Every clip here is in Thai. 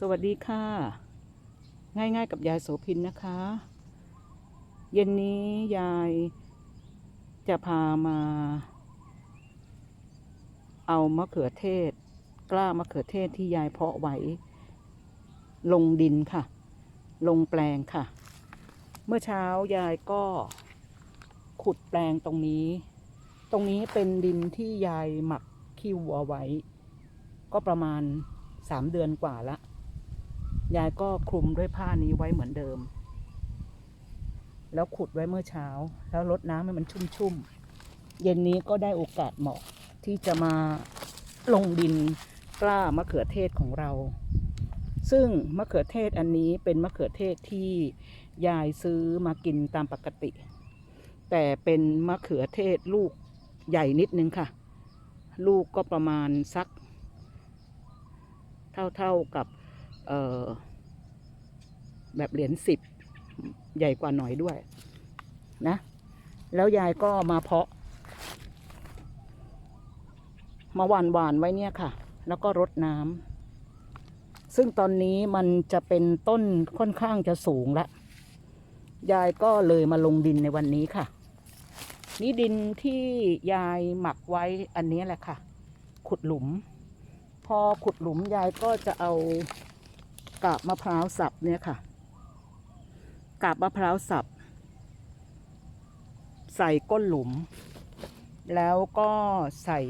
สวัสดีค่ะ ง่ายๆกับยายโสพินนะคะ เย็นนี้ยายจะพามา เอามะเขือเทศ กล้ามะเขือเทศที่ยายเพาะไว้ ลงดินค่ะ ลงแปลงค่ะ เมื่อเช้ายายก็ขุดแปลงตรงนี้ ตรงนี้เป็นดินที่ยายหมักขี้วัวไว้ ก็ประมาณสามเดือนกว่าละ ยายก็คลุมด้วยผ้านี้ไว้เหมือนเดิม แล้วขุดไว้เมื่อเช้า แล้วรดน้ำให้มันชุ่มๆ เย็นนี้ก็ได้โอกาสเหมาะที่จะมาลงดินกล้ามะเขือเทศของเรา ซึ่งมะเขือเทศอันนี้เป็นมะเขือเทศที่ยายซื้อมากินตามปกติ แต่เป็นมะเขือเทศลูกใหญ่นิดนึงค่ะ ลูกก็ประมาณสัก เท่าๆกับ เออแบบเหรียญสิบใหญ่กว่าหน่อยด้วย นะ แล้วยายก็มาเพาะ มาหวานหวานไว้เนี่ยค่ะ แล้วก็รดน้ำซึ่งตอนนี้มันจะเป็นต้นค่อนข้างจะสูงละยายก็เลยมาลงดินในวันนี้ค่ะ นี่ดินที่ยายหมักไว้อันนี้แหละค่ะ ขุดหลุม พอขุดหลุมยายก็จะเอา กาบมะพร้าวสับเนี่ยค่ะ กาบมะพร้าวสับ ใส่ก้นหลุม แล้วก็ใส่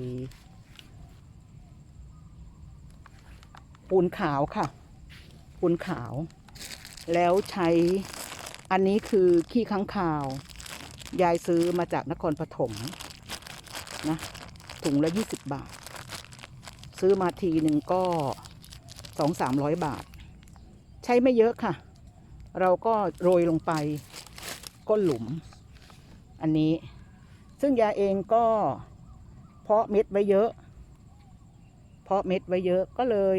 ปูนขาวค่ะ ปูนขาว แล้วใช้อันนี้คือขี้ค้างคาว ยายซื้อมาจากนครปฐมนะถุงละยี่สิบบาท ซื้อมาทีหนึ่งก็สองสามร้อยบาท ใช้ไม่เยอะค่ะ เราก็โรยลงไปก้นหลุม อันนี้ ซึ่งยาเองก็เพาะเม็ดไว้เยอะ เพาะเม็ดไว้เยอะก็เลย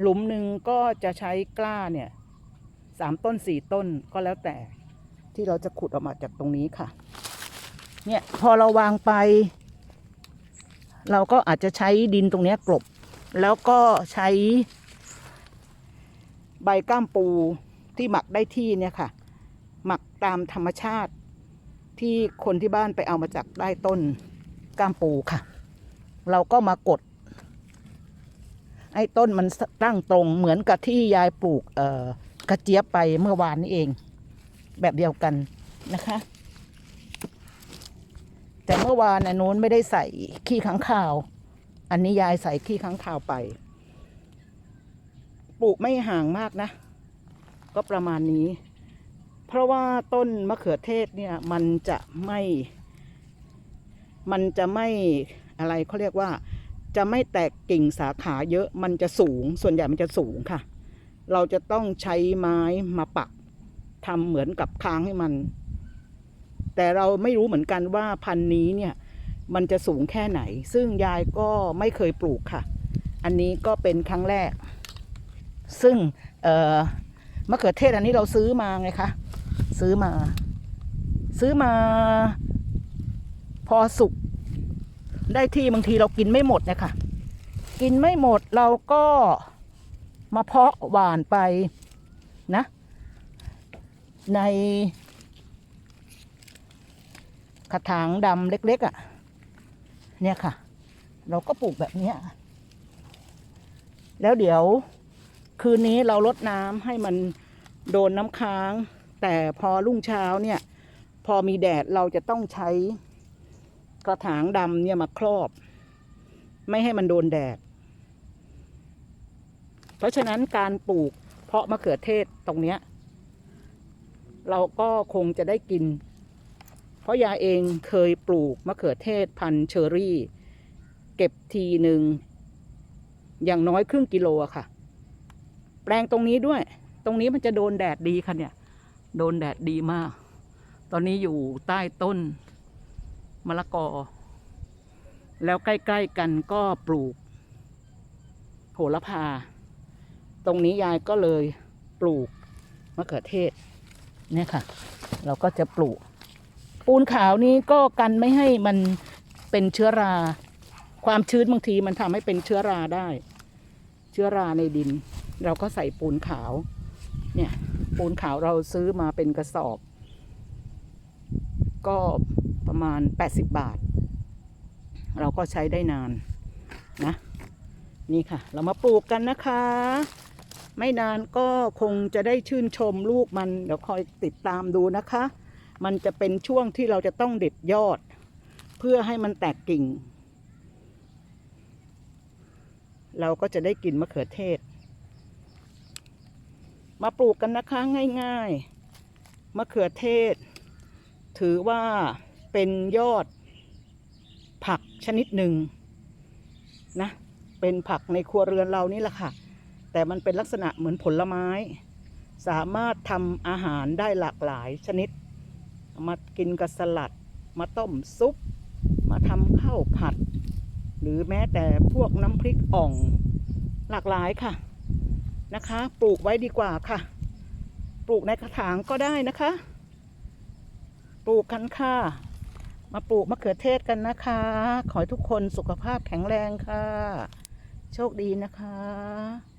หลุมหนึ่งก็จะใช้กล้าเนี่ยสามต้นสี่ต้นก็แล้วแต่ที่เราจะขุดออกมาจากตรงนี้ค่ะ เนี่ยพอเราวางไป เราก็อาจจะใช้ดินตรงนี้กลบ แล้วก็ใช้ ใบก้ามปูที่หมักได้ที่เนี่ยค่ะ หมักตามธรรมชาติที่คนที่บ้านไปเอามาจากใต้ต้นก้ามปูค่ะ เราก็มากด ไอ้ต้นมันตั้งตรงเหมือนกับที่ยายปลูกเอ่อกระเจี๊ยบไปเมื่อวานนี้เอง แบบเดียวกันนะคะ แต่เมื่อวานอันนู้นไม่ได้ใส่ขี้ค้างคาว อันนี้ยายใส่ขี้ค้างคาวไป ปลูกไม่ห่างมากนะ ก็ประมาณนี้ เพราะว่าต้นมะเขือเทศเนี่ยมันจะไม่ มันจะไม่อะไรเขาเรียกว่า จะไม่แตกกิ่งสาขาเยอะมันจะสูง ส่วนใหญ่มันจะสูงค่ะ เราจะต้องใช้ไม้มาปักทำเหมือนกับค้างให้มัน แต่เราไม่รู้เหมือนกันว่าพันธุ์นี้เนี่ยมันจะสูงแค่ไหน ซึ่งยายก็ไม่เคยปลูกค่ะ อันนี้ก็เป็นครั้งแรก ซึ่งเมะเขือเทศอันนี้เราซื้อมาไงคะ ซื้อมา ซื้อมา พอสุก ได้ที่บางทีเรากินไม่หมดนะคะกินไม่หมดเราก็มาเพาะหวานไปนะ ในกระถางดำเล็กๆอะ่ะ เนี่ยค่ะ เราก็ปลูกแบบนี้แล้วเดี๋ยว คืนนี้เราลดน้ำให้มันโดนน้ำค้าง แต่พอรุ่งเช้าเนี่ย พอมีแดดเราจะต้องใช้กระถางดำเนี่ยมาครอบ ไม่ให้มันโดนแดด เพราะฉะนั้นการปลูกเพาะมะเขือเทศตรงเนี้ย เราก็คงจะได้กิน เพราะยาเองเคยปลูกมะเขือเทศพันเชอรี่ เก็บทีหนึ่งอย่างน้อยครึ่งกิโลอะค่ะ แปลงตรงนี้ด้วย ตรงนี้มันจะโดนแดดดีค่ะเนี่ย โดนแดดดีมาก ตอนนี้อยู่ใต้ต้นมะละกอ แล้วใกล้ๆกันก็ปลูก โหระพา ตรงนี้ยายก็เลยปลูกมะเขือเทศ เนี่ยค่ะ เราก็จะปลูก ปูนขาวนี้ก็กันไม่ให้มันเป็นเชื้อรา ความชื้นบางทีมันทำให้เป็นเชื้อราได้ เชื้อราในดิน เราก็ใส่ปูนขาว เนี่ย ปูนขาวเราซื้อมาเป็นกระสอบ ก็ประมาณ 80 บาท เราก็ใช้ได้นานนะ นี่ค่ะ เรามาปลูกกันนะคะ ไม่นานก็คงจะได้ชื่นชมลูกมัน เดี๋ยวคอยติดตามดูนะคะ มันจะเป็นช่วงที่เราจะต้องเด็ดยอด เพื่อให้มันแตกกิ่ง เราก็จะได้กินมะเขือเทศ มาปลูกกันนะคะง่ายๆมะเขือเทศ ถือว่าเป็นยอด ผักชนิดหนึ่งนะเป็นผักในครัวเรือนเรานี่แหละค่ะ แต่มันเป็นลักษณะเหมือนผลไม้ สามารถทำอาหารได้หลากหลายชนิด มากินกับสลัด มาต้มซุป มาทำข้าวผัด หรือแม้แต่พวกน้ำพริกอ่องหลากหลายค่ะ นะคะ ปลูกไว้ดีกว่าค่ะ ปลูกในกระถางก็ได้นะคะ ปลูกกันค่ะ มาปลูกมะเขือเทศกันนะคะ ขอให้ทุกคนสุขภาพแข็งแรงค่ะ โชคดีนะคะ